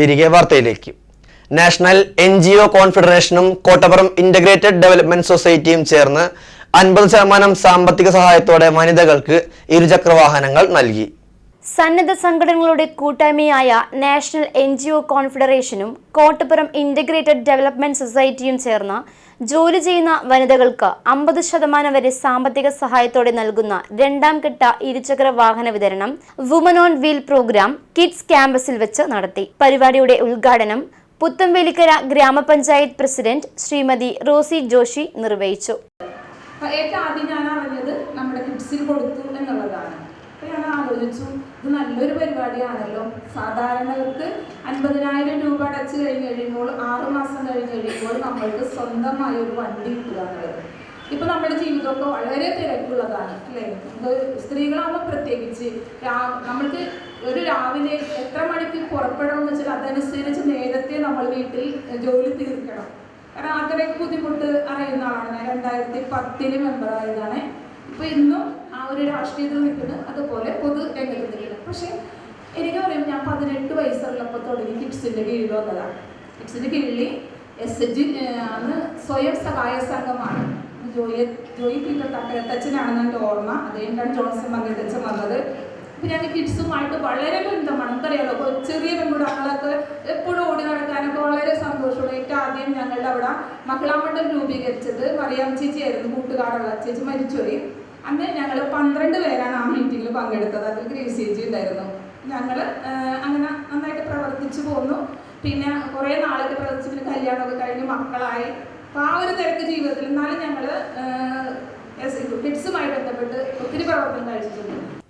തിരികെ വാർത്തയിലേക്ക്. National N G O കോൺഫെഡറേഷനും കോട്ടപ്പുറം ഇന്റഗ്രേറ്റഡ് ഡെവലപ്മെന്റ് സൊസൈറ്റിയും ചേർന്ന് അൻപത് ശതമാനം സാമ്പത്തിക സഹായത്തോടെ വനിതകൾക്ക് ഇരുചക്രവാഹനങ്ങൾ നൽകി. സന്നദ്ധ സംഘടനകളുടെ കൂട്ടായ്മയായ നാഷണൽ എൻ ജി ഒ കോൺഫെഡറേഷനും കോട്ടപ്പുറം ഇന്റഗ്രേറ്റഡ് ഡെവലപ്മെന്റ് സൊസൈറ്റിയും ചേർന്ന് ജോലി ചെയ്യുന്ന വനിതകൾക്ക് അമ്പത് ശതമാനം വരെ സാമ്പത്തിക സഹായത്തോടെ നൽകുന്ന രണ്ടാം ഘട്ട ഇരുചക്ര വാഹന വിതരണം woman on wheel programme kids ക്യാമ്പസിൽ വെച്ച് നടത്തി. പരിപാടിയുടെ ഉദ്ഘാടനം പുത്തംവേലിക്കര ഗ്രാമപഞ്ചായത്ത് പ്രസിഡന്റ് ശ്രീമതി റോസി ജോഷി നിർവഹിച്ചു. ഏറ്റവും ആദ്യം ഞാൻ അറിഞ്ഞത് നമ്മുടെ കിഡ്സിൽ കൊടുത്തു എന്നുള്ളതാണ്. അപ്പൊ ഞാൻ ആലോചിച്ചു. ഇത് നല്ലൊരു പരിപാടിയാണല്ലോ. സാധാരണവർക്ക് അൻപതിനായിരം രൂപ അടച്ചു കഴിഞ്ഞ് കഴിയുമ്പോൾ ആറു മാസം കഴിഞ്ഞ് കഴിയുമ്പോൾ നമ്മൾക്ക് സ്വന്തമായി ഒരു വണ്ടി കിട്ടുക എന്നുള്ളത്. ഇപ്പൊ നമ്മുടെ ജീവിതമൊക്കെ വളരെ തിരക്കുള്ളതാണ് അല്ലേ? നമുക്ക് സ്ത്രീകളാകുമ്പോൾ പ്രത്യേകിച്ച് രാ- നമ്മൾക്ക് ഒരു രാവിലെ എത്ര മണിക്ക് പുറപ്പെടണം എന്ന് വെച്ചാൽ അതനുസരിച്ച് നേരത്തെ നമ്മൾ വീട്ടിൽ ജോലി തീർക്കണം. കാരണം അത്രയ്ക്ക് ബുദ്ധിമുട്ട് അറിയുന്ന ആളാണ്. ഞാൻ രണ്ടായിരത്തി മെമ്പർ ആയതാണ്. ഇപ്പൊ ഇന്നും ഒരു രാഷ്ട്രീയത്തിൽ നിൽക്കുന്നത് അതുപോലെ പൊതു രംഗത്ത് നിൽക്കുന്നത് പക്ഷെ എനിക്ക് പറയുമ്പോൾ ഞാൻ പതിനെട്ട് വയസ്സുള്ളപ്പോൾ തുടങ്ങി കിഡ്സിന്റെ കീഴിൽ വന്നതാണ്. കിഡ്സിന്റെ കീഴിൽ എസ് എച്ച് അന്ന് സ്വയം സഹായ സംഘമാണ്. ജോയി ജോയി പീറ്റർ തക്കരത്തച്ഛനാണെന്ന് എന്റെ ഓർമ്മ. അതുകൊണ്ടാണ് ജോൺസൺ മങ്കത്തച്ഛൻ വന്നത്. അപ്പൊ ഞാൻ കിഡ്സുമായിട്ട് വളരെ ബന്ധമാണ്. നമുക്കറിയാമല്ലോ ചെറിയ പെൺകുടങ്ങളൊക്കെ എപ്പോഴും ഓടി നടക്കാനൊക്കെ വളരെ സന്തോഷമുള്ള ഏറ്റവും ആദ്യം ഞങ്ങളുടെ അവിടെ മക്കളാമണ്ഡലം മണ്ഡലം രൂപീകരിച്ചത് മറിയാം ചേച്ചിയായിരുന്നു കൂട്ടുകാരുള്ള. ചേച്ചി മരിച്ചുപോയി. അന്ന് ഞങ്ങൾ പന്ത്രണ്ട് പേരാണ് ആ മീറ്റിങ്ങിൽ പങ്കെടുത്തത്. അതിൽ ഗ്രേസ് ചേച്ചി ഉണ്ടായിരുന്നു ഞങ്ങൾ അങ്ങനെ നന്നായിട്ട് പ്രവർത്തിച്ചു പോന്നു. പിന്നെ കുറേ നാളൊക്കെ പ്രവർത്തിച്ച് പിന്നെ കല്യാണമൊക്കെ കഴിഞ്ഞ് മക്കളായി. അപ്പോൾ ആ ഒരു തിരക്ക് ജീവിതത്തിൽ എന്നാലും ഞങ്ങൾ ഒത്തിരി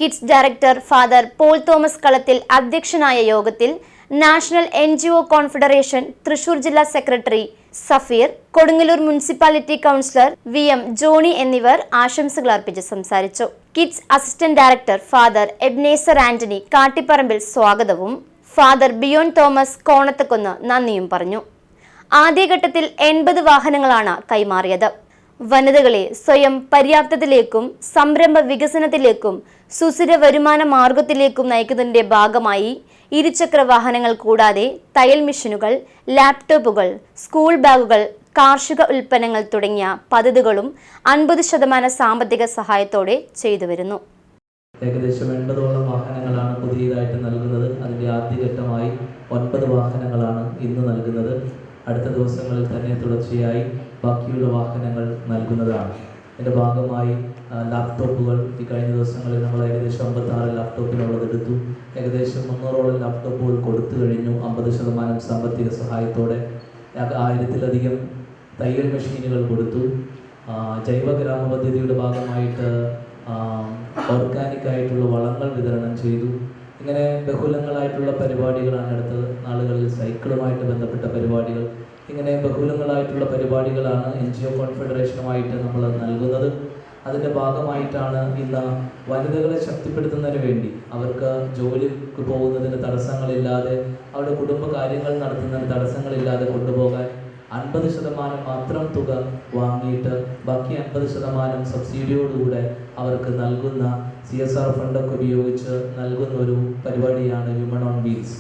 kids director father Paul Thomas Kalathil അധ്യക്ഷനായ യോഗത്തിൽ national N G O confederation Thrissur ജില്ലാ secretary Safeer Kodungallur municipality councillor V M Johny എന്നിവർ ആശംസകൾ അർപ്പിച്ച് സംസാരിച്ചു. Kids assistant director father Ebenezer Antony Kattiparambil സ്വാഗതവും ഫാദർ ബിയോൺ തോമസ് കോണത്തക്കുന്ന് നന്ദിയും പറഞ്ഞു. ആദ്യഘട്ടത്തിൽ എൺപത് വാഹനങ്ങളാണ് കൈമാറിയത്. വനിതകളെ സ്വയം പര്യാപ്തത്തിലേക്കും സംരംഭ വികസനത്തിലേക്കും സുസ്ഥിര വരുമാന മാർഗത്തിലേക്കും നയിക്കുന്നതിന്റെ ഭാഗമായി ഇരുചക്ര വാഹനങ്ങൾ കൂടാതെ തയ്യൽ മെഷീനുകൾ ലാപ്ടോപ്പുകൾ സ്കൂൾ ബാഗുകൾ കാർഷിക ഉൽപ്പന്നങ്ങൾ തുടങ്ങിയ പദ്ധതികളും അൻപത് ശതമാനം സാമ്പത്തിക സഹായത്തോടെ ചെയ്തു വരുന്നു. ഏകദേശം എൺപതോളം വാഹനങ്ങളാണ് പുതിയതായിട്ട് നൽകുന്നത്. അതിന്റെ ആദ്യഘട്ടമായി ഒൻപത് വാഹനങ്ങളാണ് ഇന്ന് നൽകുന്നത്. അടുത്ത ദിവസങ്ങളിൽ തന്നെ തുടർച്ചയായി ബാക്കിയുള്ള വാഹനങ്ങൾ നൽകുന്നതാണ്. ഇതിന്റെ ഭാഗമായി ലാപ്ടോപ്പുകൾ ഈ കഴിഞ്ഞ ദിവസങ്ങളിൽ നമ്മൾ ഏകദേശം അമ്പത്താറ് ലാപ്ടോപ്പിനുള്ളത് എടുത്തു. ഏകദേശം മുന്നൂറോളം ലാപ്ടോപ്പുകൾ കൊടുത്തു കഴിഞ്ഞു. അമ്പത് ശതമാനം സാമ്പത്തിക സഹായത്തോടെ. ആയിരത്തിലധികം തയ്യൽ മെഷീനുകൾ കൊടുത്തു. ജൈവ ഗ്രാമ പദ്ധതിയുടെ ഭാഗമായിട്ട് ഓർഗാനിക് ആയിട്ടുള്ള വളങ്ങൾ വിതരണം ചെയ്തു. ഇങ്ങനെ ബഹുലങ്ങളായിട്ടുള്ള പരിപാടികളാണ് അടുത്ത നാളുകളിൽ സൈക്കിളുമായിട്ട് ബന്ധപ്പെട്ട പരിപാടികൾ. ഇങ്ങനെ ബഹുലങ്ങളായിട്ടുള്ള പരിപാടികളാണ് എൻ ജി ഒ കോൺഫെഡറേഷനുമായിട്ട് നമ്മൾ നൽകുന്നത്. അതിന്റെ ഭാഗമായിട്ടാണ് ഇന്ന് വനിതകളെ ശക്തിപ്പെടുത്തുന്നതിന് വേണ്ടി അവർക്ക് ജോലിക്ക് പോകുന്നതിന് തടസ്സങ്ങളില്ലാതെ അവരുടെ കുടുംബ കാര്യങ്ങൾ നടത്തുന്നതിന് തടസ്സങ്ങളില്ലാതെ കൊണ്ടുപോകാൻ അൻപത് ശതമാനം മാത്രം തുക വാങ്ങിയിട്ട് ബാക്കി അൻപത് ശതമാനം സബ്സിഡിയോടുകൂടെ അവർക്ക് നൽകുന്ന സി എസ് ആർ ഫണ്ടൊക്കെ ഉപയോഗിച്ച് നൽകുന്ന ഒരു പരിപാടിയാണ് ഹ്യൂമൺ ഓൺ വീൽസ്